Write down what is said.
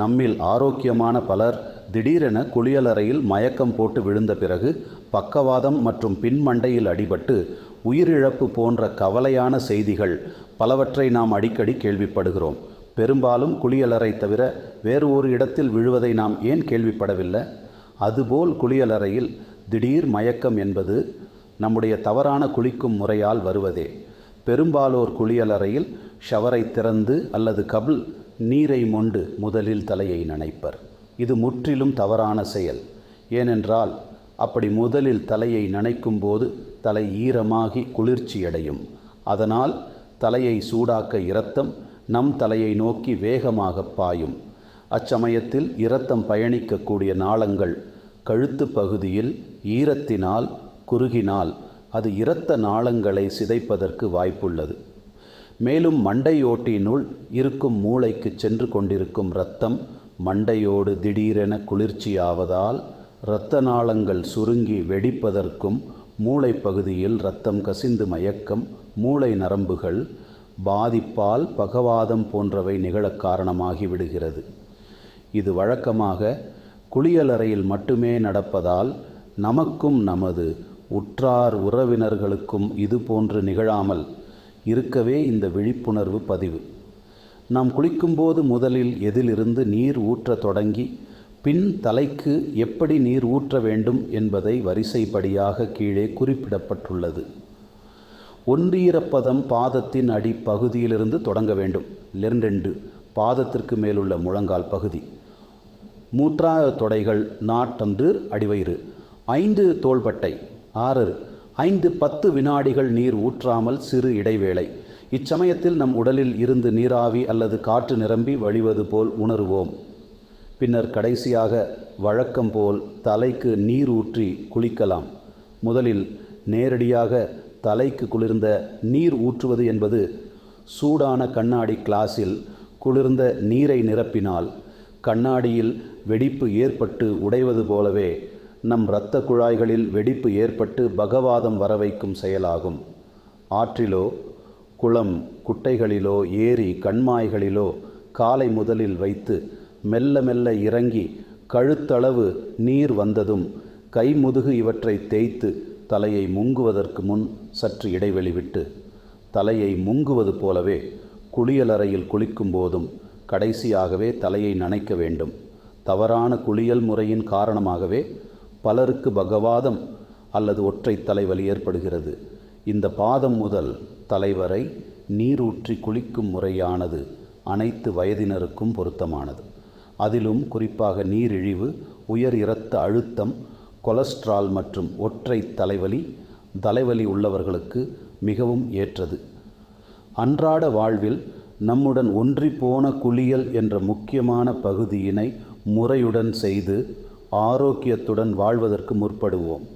நம்மில் ஆரோக்கியமான பலர் திடீரென குளியலறையில் மயக்கம் போட்டு விழுந்த பிறகு பக்கவாதம் மற்றும் பின்மண்டையில் அடிபட்டு உயிரிழப்பு போன்ற கவலையான செய்திகள் பலவற்றை நாம் அடிக்கடி கேள்விப்படுகிறோம். பெரும்பாலும் குளியலறை தவிர வேறு ஒரு இடத்தில் விழுவதை நாம் ஏன் கேள்விப்படவில்லை? அதுபோல் குளியலறையில் திடீர் மயக்கம் என்பது நம்முடைய தவறான குளிக்கும் முறையால் வருவதே. பெரும்பாலோர் குளியலறையில் ஷவரை திறந்து அல்லது கபில் நீரை மொண்டு முதலில் தலையை நனைப்பர். இது முற்றிலும் தவறான செயல். ஏனென்றால் அப்படி முதலில் தலையை நனைக்கும் போது தலை ஈரமாகி குளிர்ச்சியடையும். அதனால் தலையை சூடாக்க இரத்தம் நம் தலையை நோக்கி வேகமாக பாயும். அச்சமயத்தில் இரத்தம் பயணிக்கக்கூடிய நாளங்கள் கழுத்து பகுதியில் ஈரத்தினால் குறுகினால் அது இரத்த நாளங்களை சிதைப்பதற்கு வாய்ப்புள்ளது. மேலும் மண்டையோட்டினுள் இருக்கும் மூளைக்கு சென்று கொண்டிருக்கும் இரத்தம் மண்டையோடு திடீரென குளிர்ச்சியாவதால் இரத்த நாளங்கள் சுருங்கி வெடிப்பதற்கும் மூளை பகுதியில் இரத்தம் கசிந்து மயக்கம் மூளை நரம்புகள் பாதிப்பால் பகவாதம் போன்றவை நிகழக் காரணமாகி விடுகிறது. இது வழக்கமாக குளியலறையில் மட்டுமே நடப்பதால் நமக்கும் நமது உற்றார் உறவினர்களுக்கும் இது போன்று நிகழாமல் இருக்கவே இந்த விழிப்புணர்வு பதிவு. நாம் குளிக்கும்போது முதலில் எதிலிருந்து நீர் ஊற்ற தொடங்கி பின் தலைக்கு எப்படி நீர் ஊற்ற வேண்டும் என்பதை வரிசைப்படியாக கீழே குறிப்பிடப்பட்டுள்ளது. ஒன்றீரப்பதம் பாதத்தின் அடி பகுதியிலிருந்து தொடங்க வேண்டும். இரண்டெண்டு பாதத்திற்கு மேலுள்ள முழங்கால் பகுதி. மூற்றா தொடைகள் நாட்டன்று அடிவயிறு. ஐந்து தோள்பட்டை. ஆறு ஐந்து பத்து வினாடிகள் நீர் ஊற்றாமல் சிறு இடைவேளை. இச்சமயத்தில் நம் உடலில் இருந்து நீராவி அல்லது காற்று நிரம்பி வழிவது போல் உணருவோம். பின்னர் கடைசியாக வழக்கம் போல் தலைக்கு நீர் ஊற்றி குளிக்கலாம். முதலில் நேரடியாக தலைக்கு குளிர்ந்த நீர் ஊற்றுவது என்பது சூடான கண்ணாடி கிளாஸில் குளிர்ந்த நீரை நிரப்பினால் கண்ணாடியில் வெடிப்பு ஏற்பட்டு உடைவது போலவே நம் இரத்த குழாய்களில் வெடிப்பு ஏற்பட்டு பகவாதம் வர வைக்கும் செயலாகும். ஆற்றிலோ குளம் குட்டைகளிலோ ஏரி கண்மாய்களிலோ காலை முதலில் வைத்து மெல்ல மெல்ல இறங்கி கழுத்தளவு நீர் வந்ததும் கை முதுகு இவற்றை தேய்த்து தலையை முங்குவதற்கு முன் சற்று இடைவெளி விட்டு தலையை முங்குவது போலவே குளியலறையில் குளிக்கும் போதும் கடைசியாகவே தலையை நனைக்க வேண்டும். தவறான குளியல் முறையின் காரணமாகவே பலருக்கு பகவாதம் அல்லது ஒற்றை தலைவலி ஏற்படுகிறது. இந்த பாதம் முதல் தலைவரை நீரூற்றி குளிக்கும் முறையானது அனைத்து வயதினருக்கும் பொருத்தமானது. அதிலும் குறிப்பாக நீரிழிவு உயர் இரத்த அழுத்தம் கொலஸ்ட்ரால் மற்றும் ஒற்றை தலைவலி தலைவலி உள்ளவர்களுக்கு மிகவும் ஏற்றது. அன்றாட வாழ்வில் நம்முடன் ஒன்றிப்போன குளியல் என்ற முக்கியமான பகுதியினை முறையுடன் செய்து ஆரோக்கியத்துடன் வாழ்வதற்கு முற்படுவோம்.